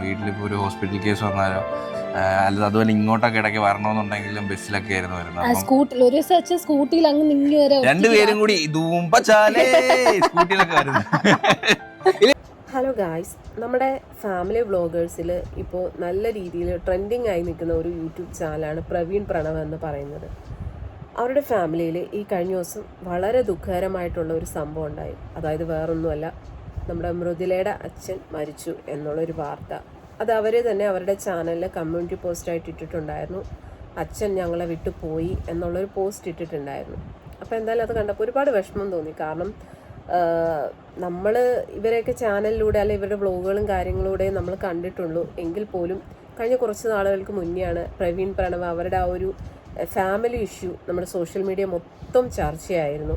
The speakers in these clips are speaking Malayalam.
വീട്ടിലിപ്പോൾ ഒരു ഹോസ്പിറ്റൽ കേസ് വന്നാലോ? അല്ലെങ്കിൽ അതുപോലെ ഇങ്ങോട്ടൊക്കെ ഇടയ്ക്ക് വരണമെന്നുണ്ടെങ്കിലും ബസ്സിലൊക്കെ ആയിരുന്നു വരുന്നത്. സ്കൂട്ടിൽ ഒരു ദിവസം സ്കൂട്ടിയിൽ അങ്ങ് നിങ്ങി വരെ രണ്ടുപേരും കൂടി ധൂമ്പച്ചാലേ സ്കൂട്ടിയിലൊക്കെ വരുന്നു ഹലോ ഗായ്സ് നമ്മുടെ ഫാമിലി വ്ളോഗേഴ്സിൽ ഇപ്പോൾ നല്ല രീതിയിൽ ട്രെൻഡിങ് ആയി നിൽക്കുന്ന ഒരു യൂട്യൂബ് ചാനലാണ് പ്രവീൺ പ്രണവ് എന്ന് പറയുന്നത്. അവരുടെ ഫാമിലിയിൽ ഈ കഴിഞ്ഞ ദിവസം വളരെ ദുഃഖകരമായിട്ടുള്ള ഒരു സംഭവം ഉണ്ടായി. അതായത് വേറൊന്നുമല്ല നമ്മുടെ മൃദുലയുടെ അച്ഛൻ മരിച്ചു എന്നുള്ളൊരു വാർത്ത. അത് അവർ തന്നെ അവരുടെ ചാനലിൽ കമ്മ്യൂണിറ്റി പോസ്റ്റായിട്ട് ഇട്ടിട്ടുണ്ടായിരുന്നു. അച്ഛൻ ഞങ്ങളെ വിട്ടു പോയി എന്നുള്ളൊരു പോസ്റ്റ് ഇട്ടിട്ടുണ്ടായിരുന്നു. അപ്പോൾ എന്തായാലും അത് കണ്ടപ്പോൾ ഒരുപാട് വിഷമം തോന്നി. കാരണം നമ്മൾ ഇവരെയൊക്കെ ചാനലിലൂടെ അല്ലെ ഇവരുടെ വ്ളോഗുകളും കാര്യങ്ങളിലൂടെ നമ്മൾ കണ്ടിട്ടുള്ളൂ. എങ്കിൽ പോലും കഴിഞ്ഞ കുറച്ച് നാളുകൾക്ക് മുന്നെയാണ് പ്രവീൺ പ്രണവ് അവരുടെ ആ ഒരു ഫാമിലി ഇഷ്യൂ നമ്മുടെ സോഷ്യൽ മീഡിയ മൊത്തം ചർച്ചയായിരുന്നു.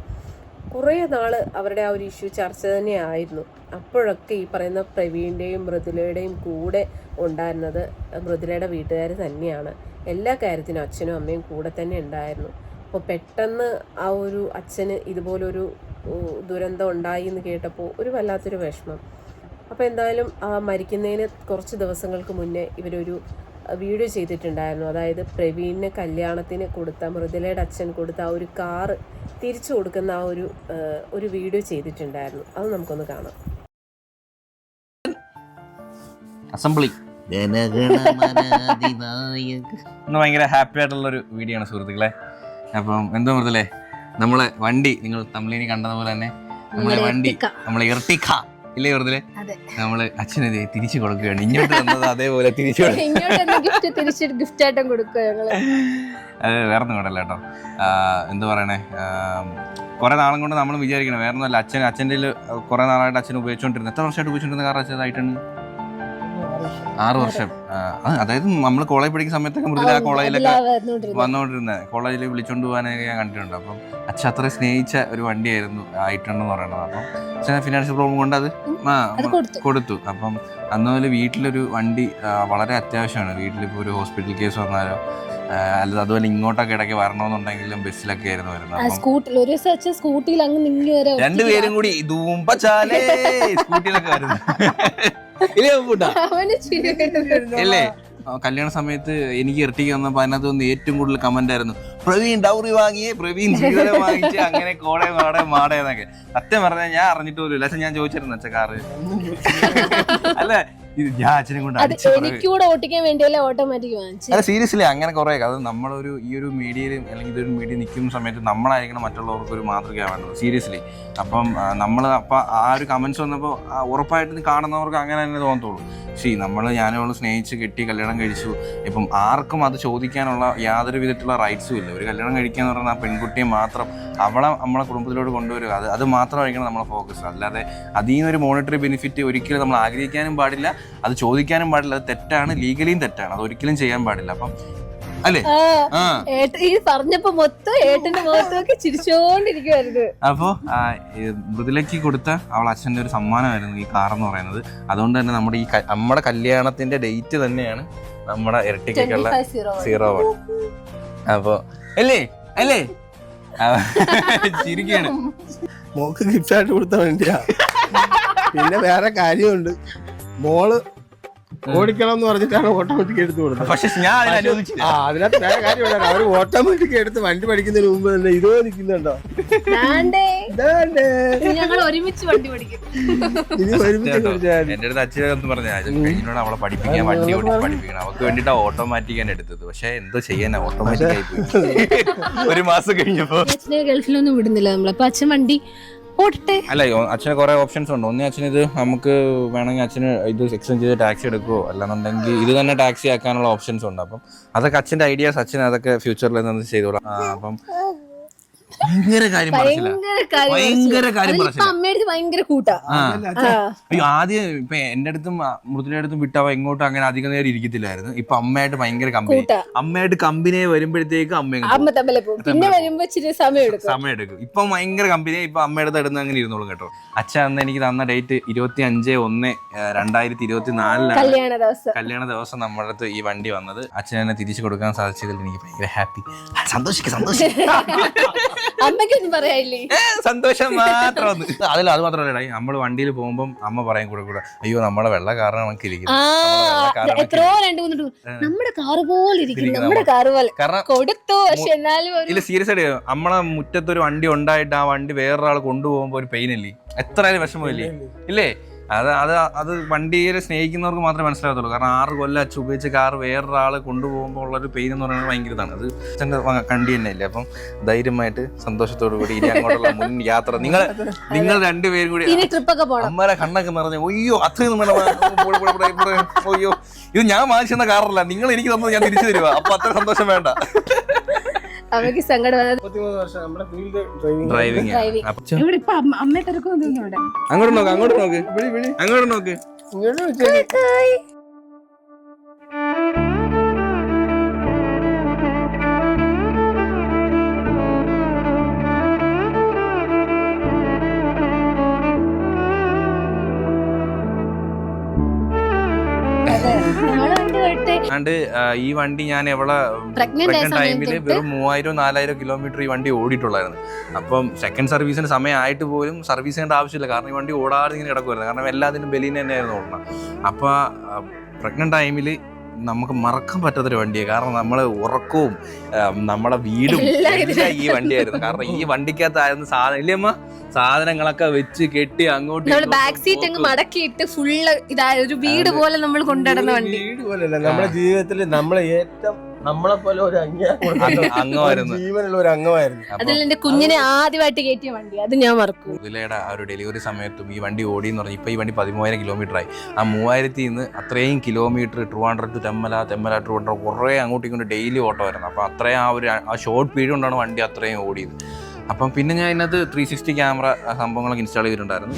കുറേ നാൾ അവരുടെ ആ ഒരു ഇഷ്യൂ ചർച്ച തന്നെയായിരുന്നു. അപ്പോഴൊക്കെ ഈ പറയുന്ന പ്രവീണിന്റെയും മൃദുലയുടെയും കൂടെ ഉണ്ടായിരുന്നത് മൃദുലയുടെ വീട്ടുകാർ തന്നെയാണ്. എല്ലാ കാര്യത്തിനും അച്ഛനും അമ്മയും കൂടെ തന്നെ ഉണ്ടായിരുന്നു. അപ്പോൾ പെട്ടെന്ന് ആ ഒരു അച്ഛന് ഇതുപോലൊരു ദുരന്തം ഉണ്ടായി എന്ന് കേട്ടപ്പോൾ ഒരു വല്ലാത്തൊരു വിഷമം. അപ്പോൾ എന്തായാലും ആ മരിക്കുന്നതിന് കുറച്ച് ദിവസങ്ങൾക്ക് മുന്നേ ഇവരൊരു വീഡിയോ ചെയ്തിട്ടുണ്ടായിരുന്നു. അതായത് പ്രവീണിന് കല്യാണത്തിന് കൊടുത്ത മൃദുലയുടെ അച്ഛൻ കൊടുത്ത ആ ഒരു കാറ് തിരിച്ചു കൊടുക്കുന്ന ആ ഒരു ഒരു വീഡിയോ ചെയ്തിട്ടുണ്ടായിരുന്നു. അത് നമുക്കൊന്ന് കാണാം. അസംബ്ലി. ജനഗണമനാധിനായക ഇന്ന് ഭയങ്കര ഹാപ്പി ആയിട്ടുള്ള ഒരു വീഡിയോ ആണ് സുഹൃത്തുക്കളെ. അപ്പം എന്തോ മൃതല്ലേ നമ്മളെ വണ്ടി നിങ്ങൾ തമിഴിനി കണ്ടതുപോലെ തന്നെ നമ്മളെ വണ്ടി. നമ്മളെ ഇർട്ടിക്ക. ഇല്ലേ വെറുതെ. നമ്മൾ അച്ഛന് ദേ തിരിച്ചു കൊടുക്കുകയാണ്. ഇങ്ങോട്ട് തന്നത് അതേപോലെ തിരിച്ചു കൊടുക്കും ഗിഫ്റ്റ് തിരിച്ച് ഗിഫ്റ്റ് ആയിട്ടും കൊടുക്കുക ഞങ്ങൾ. അത് വേറെ ഒന്നും കൊണ്ടല്ല കേട്ടോ. എന്ത് പറയണേ? കുറെ നാളും കൊണ്ട് നമ്മൾ വിചാരിക്കണം വേറെ ഒന്നുമല്ല അച്ഛൻ അച്ഛന്റെ കുറെ നാളായിട്ട് അച്ഛൻ ഉപയോഗിച്ചുകൊണ്ടിരുന്നത് എത്ര വർഷമായിട്ട് ഉപയോഗിച്ചുകൊണ്ടിരുന്ന കാർ അച്ഛനായിട്ടുണ്ട് ആറ് വർഷം. അതായത് നമ്മൾ കോളേജ് പഠിക്കുന്ന സമയത്തൊക്കെ മൃദുല ആ കോളേജിലൊക്കെ വന്നുകൊണ്ടിരുന്നത് കോളേജിൽ വിളിച്ചോണ്ട് പോകാനൊക്കെ ഞാൻ കണ്ടിട്ടുണ്ട്. അപ്പം അച്ഛൻ അത്ര സ്നേഹിച്ച ഒരു വണ്ടിയായിരുന്നു ആയിട്ടുണ്ടെന്ന് പറയണത്. അപ്പം അച്ഛൻ ഫിനാൻഷ്യൽ പ്രോബ്ലം കൊണ്ട് അത് കൊടുത്തു. കൊടുത്തു. അപ്പം അന്ന് മുതൽ വീട്ടിലൊരു വണ്ടി വളരെ അത്യാവശ്യമാണ്. വീട്ടിലിപ്പോൾ ഒരു ഹോസ്പിറ്റൽ കേസ് വന്നാലോ ആ, അല്ലാതെ അതുപോലെ ഇങ്ങോട്ടൊക്കെ ഇടയ്ക്ക് വരണമെന്നുണ്ടെങ്കിലും ബസ്സിലൊക്കെ ആയിരുന്നു വരുന്നത്. സ്കൂട്ടിൽ ഒരു ദിവസം സ്കൂട്ടിയിൽ അങ്ങ് നിങ്ങി വരെ രണ്ടുപേരും കൂടി സ്കൂട്ടിയിലൊക്കെ വരുന്നു ഇല്ലേ? കല്യാണ സമയത്ത് എനിക്ക് ഇരട്ടിക്ക് വന്നപ്പോൾ അതിനകത്ത് വന്ന് ഏറ്റവും കൂടുതൽ കമന്റ് ആയിരുന്നു പ്രവീൺ ഡൗറി വാങ്ങിയേ പ്രവീൺ ജീവിതം വാങ്ങിച്ച് അങ്ങനെ കോടെ മാടെ മാടെ എന്നൊക്കെ. സത്യം പറഞ്ഞാൽ ഞാൻ അറിഞ്ഞിട്ട് പോലും ഇല്ല. അച്ഛൻ ഞാൻ ചോദിച്ചിരുന്നു അച്ഛൻ കാറ്. അല്ല ഇത് ഞാൻ അച്ഛനെ കൊണ്ട് അല്ല സീരിയസ്ലി അങ്ങനെ കുറെ അത് നമ്മളൊരു ഈ ഒരു മീഡിയയിൽ അല്ലെങ്കിൽ ഇതൊരു മീഡിയ നിൽക്കുന്ന സമയത്ത് നമ്മളായിരിക്കണം മറ്റുള്ളവർക്ക് ഒരു മാതൃകയാവേണ്ടത് സീരിയസ്ലി അപ്പം നമ്മൾ അപ്പം ആ ഒരു കമന്റ്സ് വന്നപ്പോൾ ഉറപ്പായിട്ടും കാണുന്നവർക്ക് അങ്ങനെ തന്നെ തോന്നത്തുള്ളൂ. ശരി നമ്മൾ ഞാനവൾ സ്നേഹിച്ച് കെട്ടി കല്യാണം കഴിച്ചു. ഇപ്പം ആർക്കും അത് ചോദിക്കാനുള്ള യാതൊരു വിധത്തിലുള്ള റൈറ്റ്സും ഇല്ല. ഒരു കല്യാണം കഴിക്കുക എന്ന് പറഞ്ഞാൽ ആ പെൺകുട്ടിയെ മാത്രം അവളെ നമ്മളെ കുടുംബത്തിലോട്ട് കൊണ്ടുവരിക. അത് അത് മാത്രമായിരിക്കണം നമ്മളെ ഫോക്കസ് അല്ലാതെ അതിൽ നിന്നൊരു മോണിറ്ററി ബെനിഫിറ്റ് ഒരിക്കലും നമ്മൾ ആഗ്രഹിക്കാനും പാടില്ല. അത് ചോദിക്കാനും പാടില്ല. അത് തെറ്റാണ്. ലീഗലിയും തെറ്റാണ്. അത് ഒരിക്കലും ചെയ്യാൻ പാടില്ല. അപ്പം അല്ലേ? ഈ പറഞ്ഞപ്പോ മൊത്തം ഏട്ടന്റെ മുഖത്തൊക്കെ ചിരിച്ചോണ്ടിരിക്കുവായിരുന്നു. അപ്പോൾ മൃദുലയ്ക്ക് കൊടുത്ത അവൾ അച്ഛന്റെ ഒരു സമ്മാനമായിരുന്നു ഈ കാർ എന്ന് പറയുന്നത്. അതുകൊണ്ട് തന്നെ നമ്മുടെ ഈ നമ്മുടെ കല്യാണത്തിന്റെ ഡേറ്റ് തന്നെയാണ് നമ്മുടെ ഇരട്ടിക്കുള്ള സീറോ വൺ അപ്പോൾ അല്ലേ? അല്ലേ? ചിരിക്കാണ്. മോക്ക് ഗിഫ്റ്റ് ആയിട്ട് കൊടുത്ത വേണ്ടിയാ പിന്നെ വേറെ കാര്യമുണ്ട്. മോൾ ഓടിക്കണം എന്ന് പറഞ്ഞിട്ടാണ് ഓട്ടോമാറ്റിക് എടുത്തു കൊടുത്തത്. പക്ഷെ ഞാൻ അതിനെ അനുവദിച്ചില്ല. ആ അതിനകത്ത് വേറെ കാര്യം അവർ ഓട്ടോമാറ്റിക് എടുത്ത് വണ്ടി പഠിക്കുന്നതിന് മുമ്പ് തന്നെ ഇതോ നിൽക്കുന്നുണ്ടോ? ഞങ്ങൾ ഒരുമിച്ച് വണ്ടി പഠിക്കും. ഇനി ഒരുമിച്ച് കളിച്ചാൽ എന്റെ അടുത്ത് അച്ഛൻ എന്ന് പറഞ്ഞാൽ കഴിഞ്ഞോട് അവളെ പഠിപ്പിക്കാൻ വണ്ടി പഠിപ്പിക്കണം. അവൾക്ക് വേണ്ടിട്ടാ ഓട്ടോമാറ്റിക് ആണ് എടുത്തത്. പക്ഷെ എന്തോ ചെയ്യാനാ? ഓട്ടോമാറ്റിക് ആയി പോയി. ഒരു മാസം കഴിഞ്ഞപ്പോ ഗൾഫിലൊന്നും വിടുന്നില്ല നമ്മൾ അപ്പൊ അച്ഛൻ വണ്ടി ഓടട്ടെ അല്ല അച്ഛന് കുറെ ഓപ്ഷൻസ് ഉണ്ട്. ഒന്നേ അച്ഛന് ഇത് നമുക്ക് വേണമെങ്കിൽ അച്ഛന് ഇത് എക്സ്ചേഞ്ച് ചെയ്ത് ടാക്സി എടുക്കുവോ? അല്ലാന്നുണ്ടെങ്കിൽ ഇത് തന്നെ ടാക്സി ആക്കാനുള്ള ഓപ്ഷൻസ് ഉണ്ട്. അപ്പം അതൊക്കെ അച്ഛന്റെ ഐഡിയാസ് അച്ഛൻ അതൊക്കെ ഫ്യൂച്ചറിൽ നിന്ന് ചെയ്തോളാം അപ്പം ഭയങ്കര കാര്യം ഭയങ്കര കാര്യം ഭയങ്കര കൂട്ടാ. അയ്യോ ആദ്യം ഇപ്പൊ എന്റെ അടുത്തും മൃദുലയുടെ അടുത്തും വിട്ടവ എങ്ങോട്ടും അങ്ങനെ അധികം നേരം ഇരിക്കത്തില്ലായിരുന്നു. ഇപ്പൊ അമ്മയായിട്ട് ഭയങ്കര കമ്പനി അമ്മയായിട്ട് കമ്പനിയെ വരുമ്പോഴത്തേക്ക് അമ്മ പിന്നെ വരുമ്പോ സമയം എടുക്കും. സമയം എടുക്കും. ഇപ്പൊ ഭയങ്കര കമ്പനി ഇപ്പൊ അമ്മയുടെ അടുത്ത് അങ്ങനെ ഇരുന്നോളും കേട്ടോ. അച്ഛൻ അന്ന് എനിക്ക് തന്ന ഡേറ്റ് ഇരുപത്തി അഞ്ച് ഒന്ന് രണ്ടായിരത്തി ഇരുപത്തി നാലിലാണ് കല്യാണ ദിവസം. കല്യാണ ദിവസം നമ്മുടെ അടുത്ത് ഈ വണ്ടി വന്നത്. അച്ഛൻ എന്നെ തിരിച്ചു കൊടുക്കാൻ സാധിച്ചതിൽ എനിക്ക് ഭയങ്കര ഹാപ്പി സന്തോഷിക്കുക സന്തോഷിക്കുക അമ്മയ്ക്കൊന്നും പറയാനില്ലേ? ഏ, സന്തോഷം മാത്രം. അതിൽ അത് മാത്രമല്ല നമ്മൾ വണ്ടിയിൽ പോകുമ്പോൾ അമ്മ പറയും കൂടെ കൂടെ അയ്യോ നമ്മളെ വെള്ള കാരണം നമുക്ക് ഇരിക്കുന്നു ആ കാരണം എത്രയോ രണ്ട് മൂന്ന് ടൂ- നമ്മുടെ കാറ് പോലെ ഇരിക്കും ഇരിക്കുന്നു നമ്മുടെ കാറ് പോലെ. കാരണം കൊടുത്തു പക്ഷെ എന്നാലും ഒരു- ഇല്ല സീരിയസ് ആയിട്ട് നമ്മളെ മുറ്റത്തൊരു വണ്ടി ഉണ്ടായിട്ട് ആ വണ്ടി വേറൊരാൾ കൊണ്ടുപോകുമ്പോ ഒരു പെയിൻ ഇല്ലേ? എത്ര ആയാലും വിഷമമില്ലേ ഇല്ലേ? അത് അത് അത് വണ്ടിയെ സ്നേഹിക്കുന്നവർക്ക് മാത്രമേ മനസ്സിലാകത്തുള്ളൂ. കാരണം ആറ് കൊല്ലം അച്ഛൻ ഉപയോഗിച്ച കാർ വേറൊരാൾ കൊണ്ടുപോകുമ്പോൾ ഉള്ളൊരു പെയിൻ എന്ന് പറയുന്നത് ഭയങ്കര ഇതാണ്. അത് അച്ഛന്റെ കണ്ടി തന്നെ ഇല്ല അപ്പം ധൈര്യമായിട്ട് സന്തോഷത്തോടു കൂടി ഇനി അങ്ങോട്ടുള്ള മുൻ യാത്ര. നിങ്ങൾ നിങ്ങൾ രണ്ടുപേരും കൂടി അമ്മരെ കണ്ണൊക്കെ നിറഞ്ഞു ഒയ്യോ അത്രയും. ഒയ്യോ ഇത് ഞാൻ വാങ്ങിച്ചിരുന്ന കാറല്ല നിങ്ങൾ എനിക്ക് തന്നത് ഞാൻ തിരിച്ചു തരുവാ. അപ്പൊ അത്ര സന്തോഷം വേണ്ട. അമ്മയ്ക്ക് സങ്കടം ഡ്രൈവിംഗ്. ഇവിടെ ഇപ്പൊ അമ്മ- അമ്മയെ തിരക്കൊന്നും അങ്ങോട്ട് നോക്ക് അങ്ങോട്ട് നോക്ക്. അങ്ങോട്ട് നോക്ക്. നമ്മൾ തൊട്ട് ഈ വണ്ടി ഞാൻ എവിടെ പ്രഗ്നന്റ് ആയ സമയം വെറും മൂവായിരം നാലായിരം കിലോമീറ്റർ ഈ വണ്ടി ഓടിയിട്ടുള്ളായിരുന്നു. അപ്പം സെക്കൻഡ് സർവീസിന് സമയമായിട്ട് പോലും സർവീസ് ചെയ്യേണ്ട ആവശ്യമില്ല. കാരണം ഈ വണ്ടി ഓടാതെ ഇങ്ങനെ കിടക്കുമായിരുന്നു കാരണം എല്ലാത്തിനും ബലീന തന്നെയായിരുന്നു ഓടണം അപ്പൊ പ്രഗ്നന്റ് ടൈമിൽ നമുക്ക് മറക്കാൻ പറ്റാത്തൊരു വണ്ടിയാണ് കാരണം നമ്മൾ ഉറക്കവും നമ്മുടെ വീടും എല്ലാം ഈ വണ്ടിയായിരുന്നു. കാരണം ഈ വണ്ടിക്കകത്തായിരുന്നു സാധനം. ഇല്ലേ അമ്മ? സാധനങ്ങളൊക്കെ വെച്ച് കെട്ടി അങ്ങോട്ട് നമ്മൾ ബാക്ക് സീറ്റ് അങ്ങ് മടക്കിയിട്ട് ഫുള്ള് ഇതായ ഒരു വീട് പോലെ നമ്മൾ കൊണ്ടുനടന്ന വണ്ടി. വീട് പോലെയല്ല. നമ്മുടെ ജീവിതത്തിൽ നമ്മൾ ഏറ്റവും നമ്മളെ പോലെ ഒരു അംഗമായിരുന്നു. ജീവനുള്ള ഒരു അംഗമായിരുന്നു. അതിൽ എന്റെ കുഞ്ഞിനെ ആദ്യമായിട്ട് കയറ്റിയ വണ്ടി അത് ഞാൻ മറക്കും. ഇതിലേടെ ആ ഒരു ഡെലിവറി സമയത്തും ഈ വണ്ടി ഓടി എന്ന് പറഞ്ഞു. ഇപ്പൊ ഈ വണ്ടി പതിമൂവായിരം കിലോമീറ്റർ ആയി. ആ മൂവായിരത്തി നിന്ന് അത്രയും കിലോമീറ്റർ ട്രിവാൻഡ്രം ടു തെമ്മല തെമ്മല ട്രിവാൻഡ്രം കുറേ അങ്ങോട്ടും ഇങ്ങോട്ടും ഡെയിലി ഓട്ടമായിരുന്നു. അപ്പോൾ അത്രയും ആ ഒരു ആ ഷോർട്ട് പീരീഡ് കൊണ്ടാണ് വണ്ടി അത്രയും ഓടിയത്. അപ്പം പിന്നെ ഞാൻ ഇതിനകത്ത് ത്രീ സിക്സ്റ്റി ക്യാമറ സംഭവങ്ങളൊക്കെ ഇൻസ്റ്റാൾ ചെയ്തിട്ടുണ്ടായിരുന്നു.